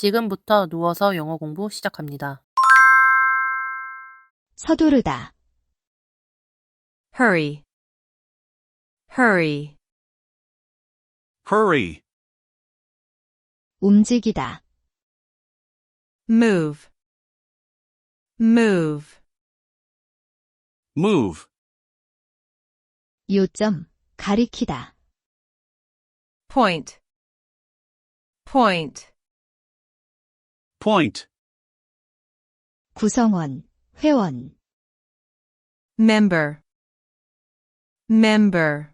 지금부터 누워서 영어 공부 시작합니다. 서두르다, hurry, hurry, hurry, 움직이다, move, move, move, 요점, 가리키다, point, point, point, 구성원, 회원, member, member,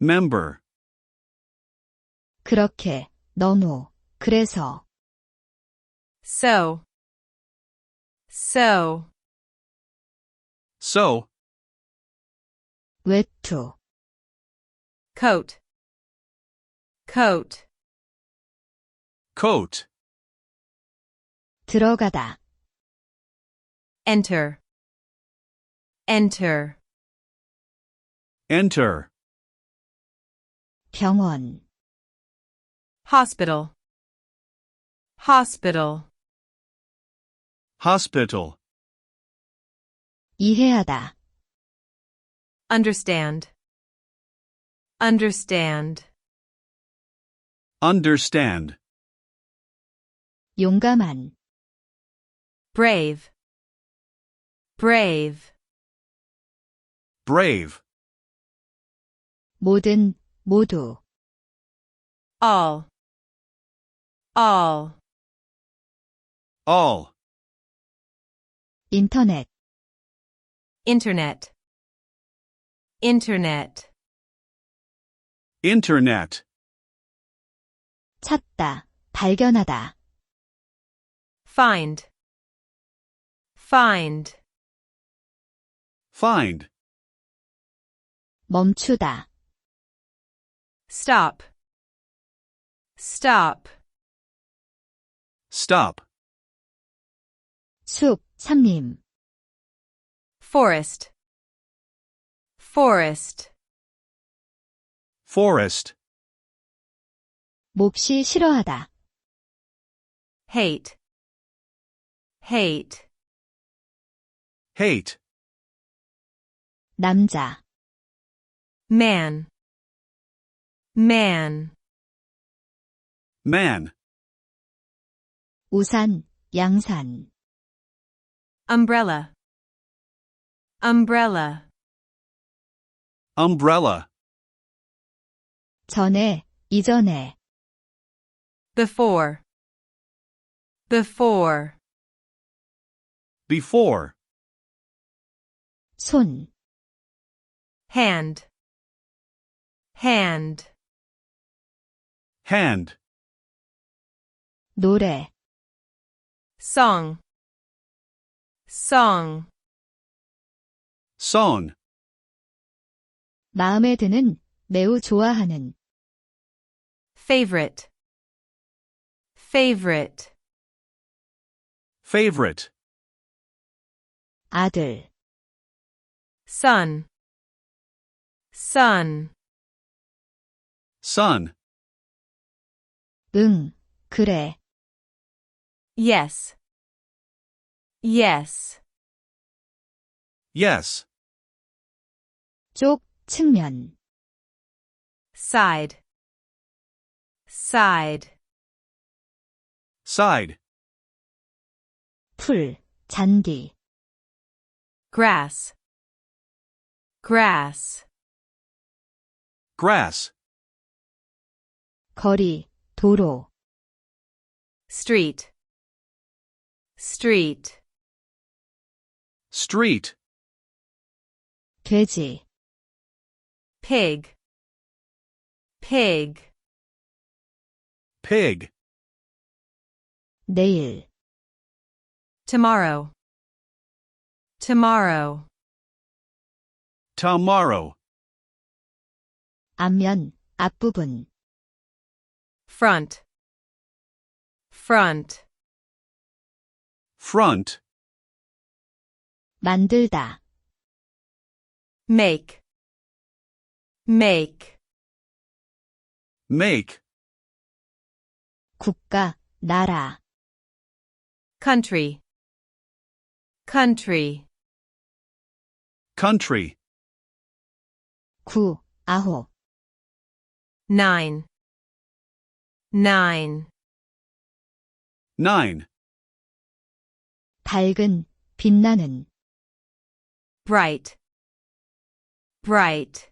member, 그렇게, 너무, 그래서, so, so, so, 외투, coat, coat, coat, 들어가다, enter, enter, enter, 병원, hospital, hospital, hospital, 이해하다, understand, understand, understand, 용감한, brave, brave, brave, 모든, 모두, all, all, all, 인터넷, internet, internet, internet, 찾다, 발견하다, find, find, find, 멈추다, stop, stop, stop, 숲, 산림, forest, forest, forest, 몹시 싫어하다, hate, hate, hate, 남자, man, man, man, 우산, 양산, umbrella, umbrella, umbrella, 전에, 이전에, before, before, before, 손, hand, hand, hand, 노래, song, song, song, 마음에 드는, 매우 좋아하는, favorite, favorite, favorite, 아들, son, son, son, 응, 그래, yes, yes, yes, 쪽, 측면, side, side, side, 풀, 잔디, grass, grass, grass, 거리, 도로, street, street, street, 돼지, pig, pig, pig, 내일, tomorrow, tomorrow, tomorrow, 앞면, 앞부분, front, front, front, 만들다, make, make, make, 국가, 나라, country, country, country, 구, 아홉, nine, nine, nine, 밝은, 빛나는, bright, bright,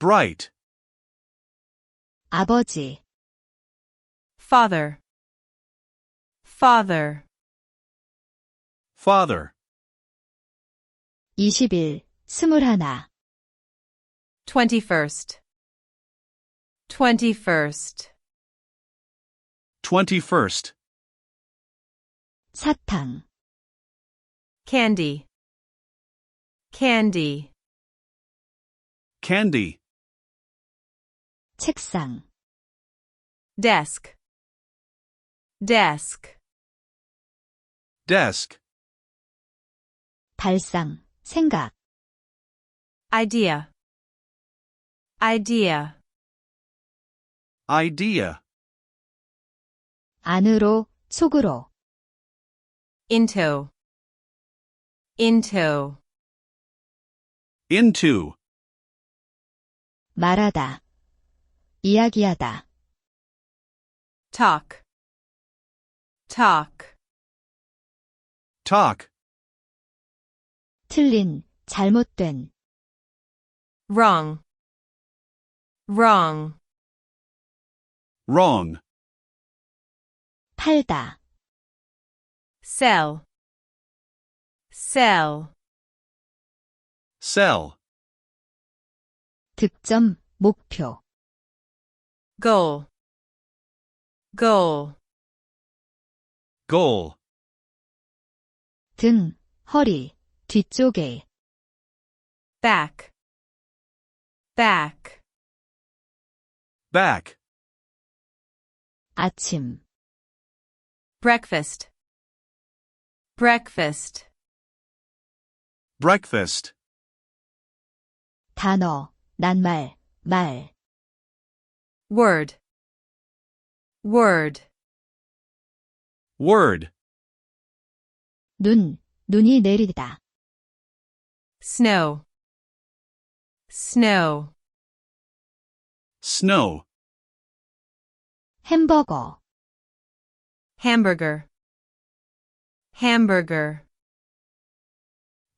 bright, 아버지, father, father, father, 20일, 스물하나, twenty-first, twenty-first, 21st, 사탕, candy, candy, candy, 책상, desk, desk, desk, 발상, 생각, idea, Idea, idea, 안으로, 속으로, into, into, into, 말하다, 이야기하다, talk, talk, talk, 틀린, 잘못된, wrong, wrong, wrong, 팔다, sell, sell, sell, 득점, 목표, goal, goal, goal, 등, 허리, 뒤쪽에, back, back, back, 아침, breakfast, breakfast, breakfast, 단어, 낱말, 말, word, word, word, 눈, 눈이 내리다, snow, snow, snow, 햄버거, hamburger, hamburger,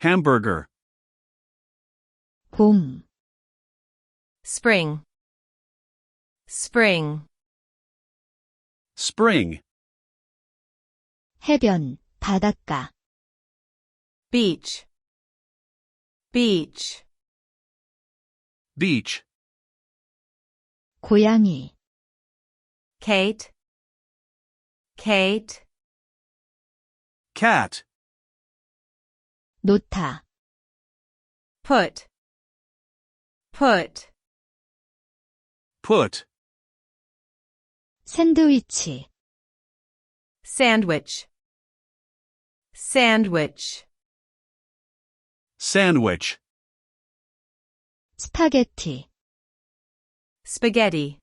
hamburger, 봄, spring, spring, spring, 해변, 바닷가, beach, beach, beach, 고양이, Kate, Kate, cat, 놓다, put, put, put, 샌드위치, sandwich, sandwich, sandwich, 스파게티, spaghetti,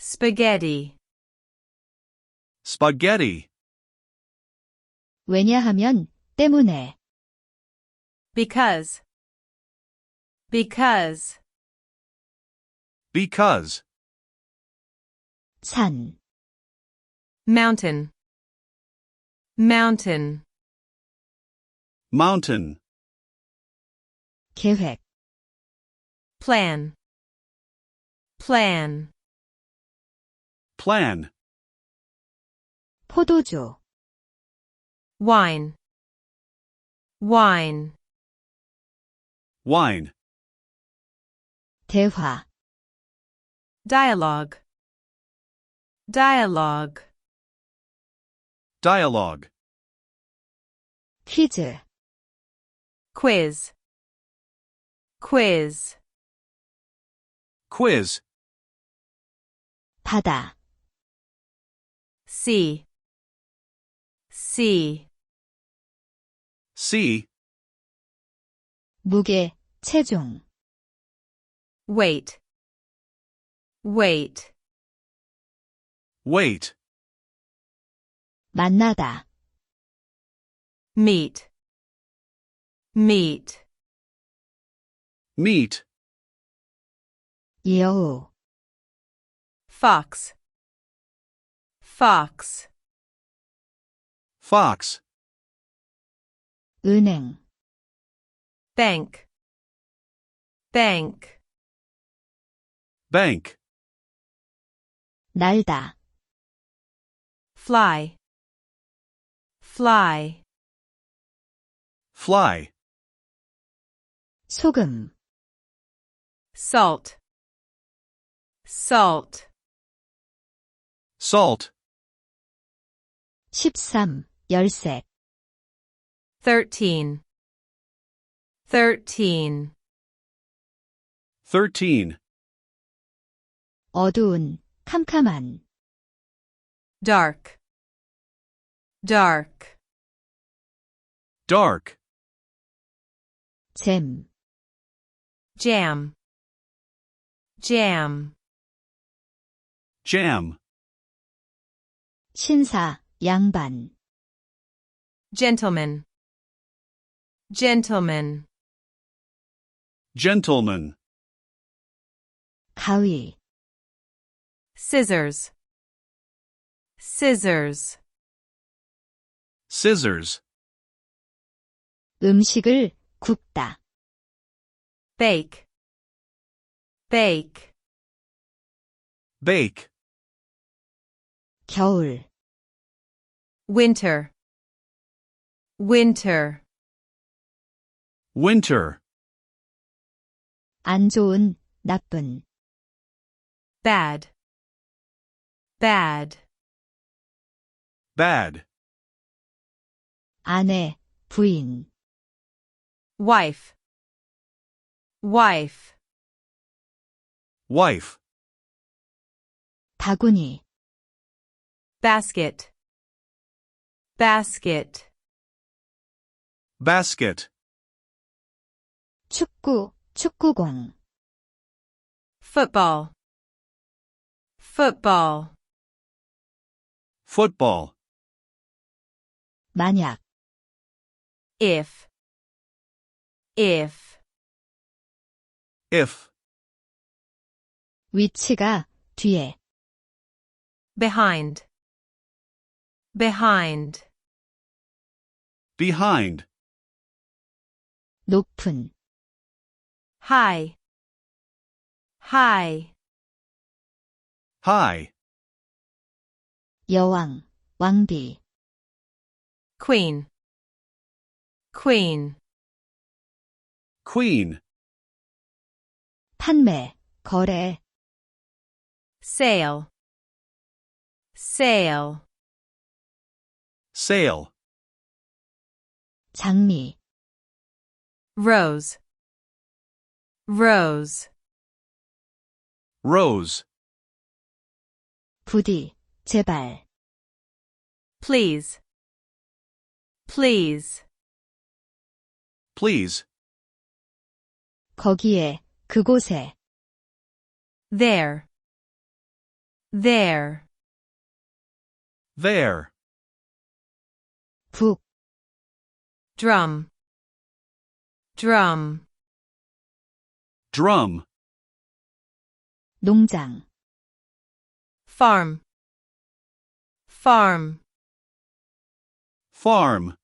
spaghetti, spaghetti, 왜냐하면, 때문에, because, because, because, 산, mountain, mountain, mountain, 계획, plan, plan, plan, 포도주, wine, wine, wine, 대화, dialogue, dialogue, dialogue, 퀴즈, quiz, quiz, quiz, 바다, see, see, sea, 무게, 체중, wait, wait, Wait. 만나다, meet, meet, Meet. 여우, fox, fox, Fox. 은행, bank, bank, Bank. 날다, fly, fly, Fly. 소금, salt, salt, Salt. 13, 열쇠, thirteen, thirteen, Thirteen. 어두운, 캄캄한, dark, dark, Dark. 잼, jam, jam, Jam. 신사, 양반, gentleman, gentleman, Gentleman. 가위, scissors, scissors, Scissors. 음식을 굽다, bake, bake, Bake. 겨울, winter, winter, Winter. 안 좋은, 나쁜, bad, bad, Bad. 아내, 부인, wife, wife, Wife. 바구니, basket, basket, Basket. 축구, 축구공, football, football, Football. 만약, if, if, If. 위치가, 뒤에, behind, behind, Behind. 높은, high, high, High. 여왕, 왕비, queen, queen, Queen. 판매, 거래, sale, sale, Sale. 장미, rose, rose, Rose. 부디, 제발, please, please, Please. 거기에, 그곳에, there, there, There. 북, drum, drum, Drum. 농장, farm, farm, Farm.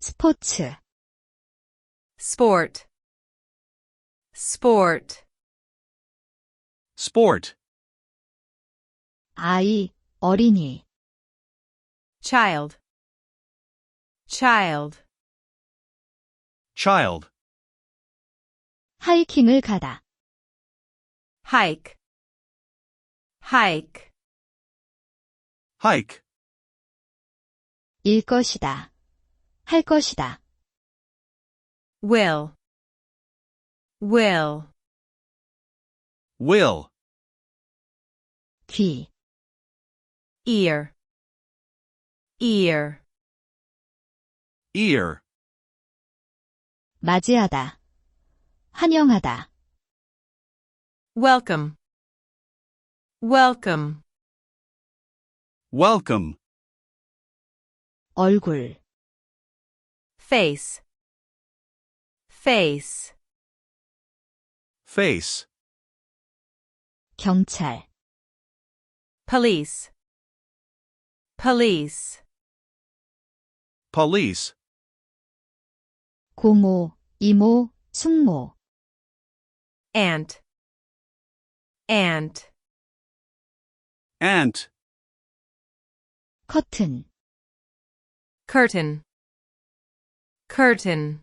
스포츠, sport, sport, Sport. 아이, 어린이, child, child, Child. 하이킹을 가다, hike, hike, Hike. 일 것이다, 할 것이다, will, will, Will. 귀, ear, ear, Ear. 맞이하다, 환영하다, welcome, welcome, welcome, 얼굴, face, face, face, 경찰, police, police, police, 고모, 이모, 숙모, aunt, aunt, ant, 커튼, curtain, curtain,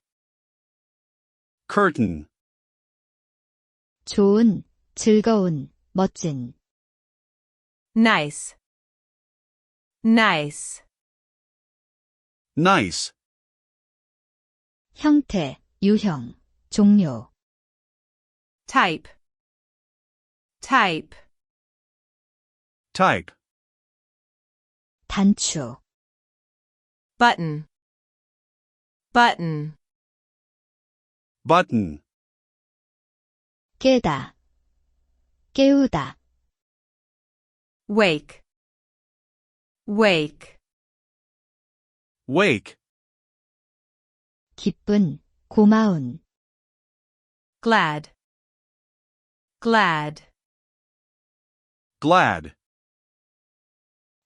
curtain, 좋은, 즐거운, 멋진, nice, nice, nice, 형태, 유형, 종료, type, type, type, 단추, button, button, button, 깨다, 깨우다, wake, wake, wake, 기쁜, 고마운, glad, glad, glad,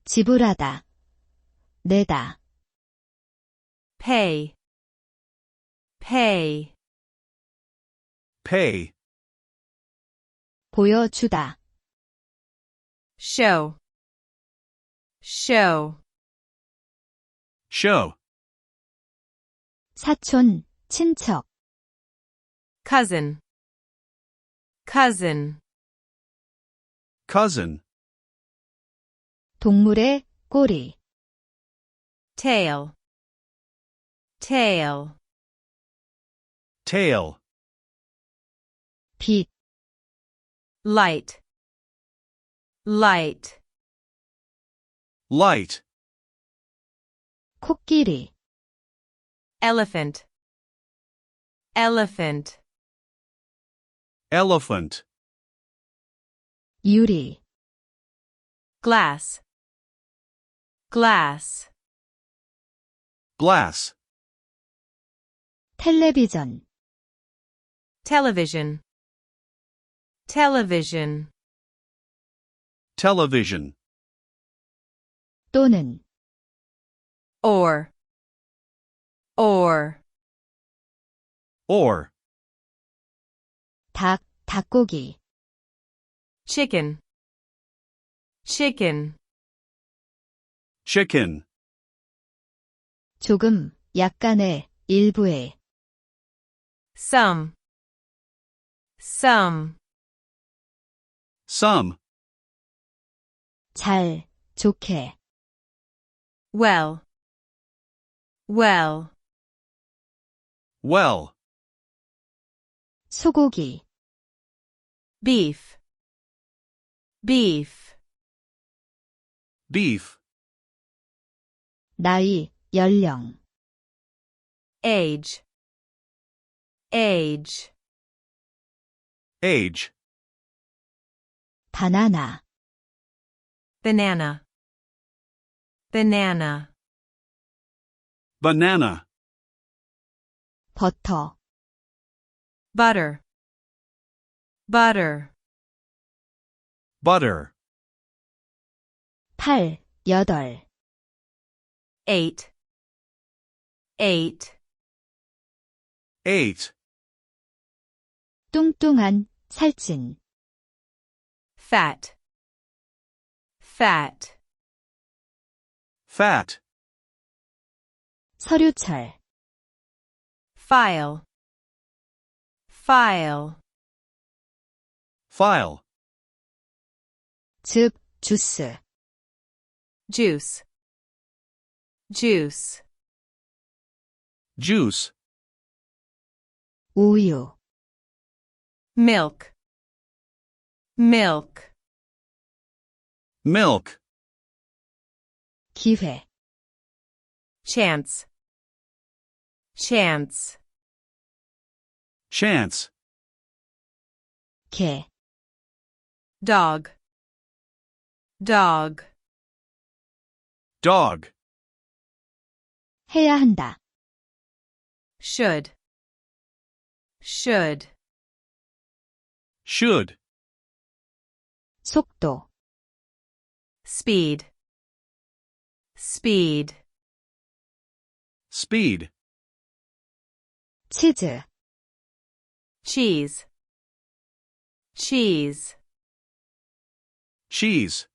지불하다, 내다, pay, pay, pay, 보여주다, show, show, show, 사촌, 친척, cousin, cousin, cousin, 동물의 꼬리, tail, tail, tail, 빛, light, light, light, 코끼리, elephant, elephant, elephant, 유리, glass, glass, glass, 텔레비전, television, television, television, 또는, or, or, or, 닭, 닭고기, chicken, chicken, chicken, 조금, 약간의, 일부의, some, some, some, 잘, 좋게, well, well, well, 소고기, beef, beef, beef, 나이, 연령, age, age, age, 바나나, banana, banana, banana, 버터, butter, butter, butter, 팔, 여덟, eight, eight, eight, 뚱뚱한, 살찐, fat, fat, fat, 서류철, file, file, file, 즙, 주스, juice, juice, juice, 우유, milk, milk, milk, 기회, chance, chance, chance, 개, dog, dog, dog, 해야 한다. should, should, should, 속도, speed, speed, speed, 치즈, cheese, cheese, cheese,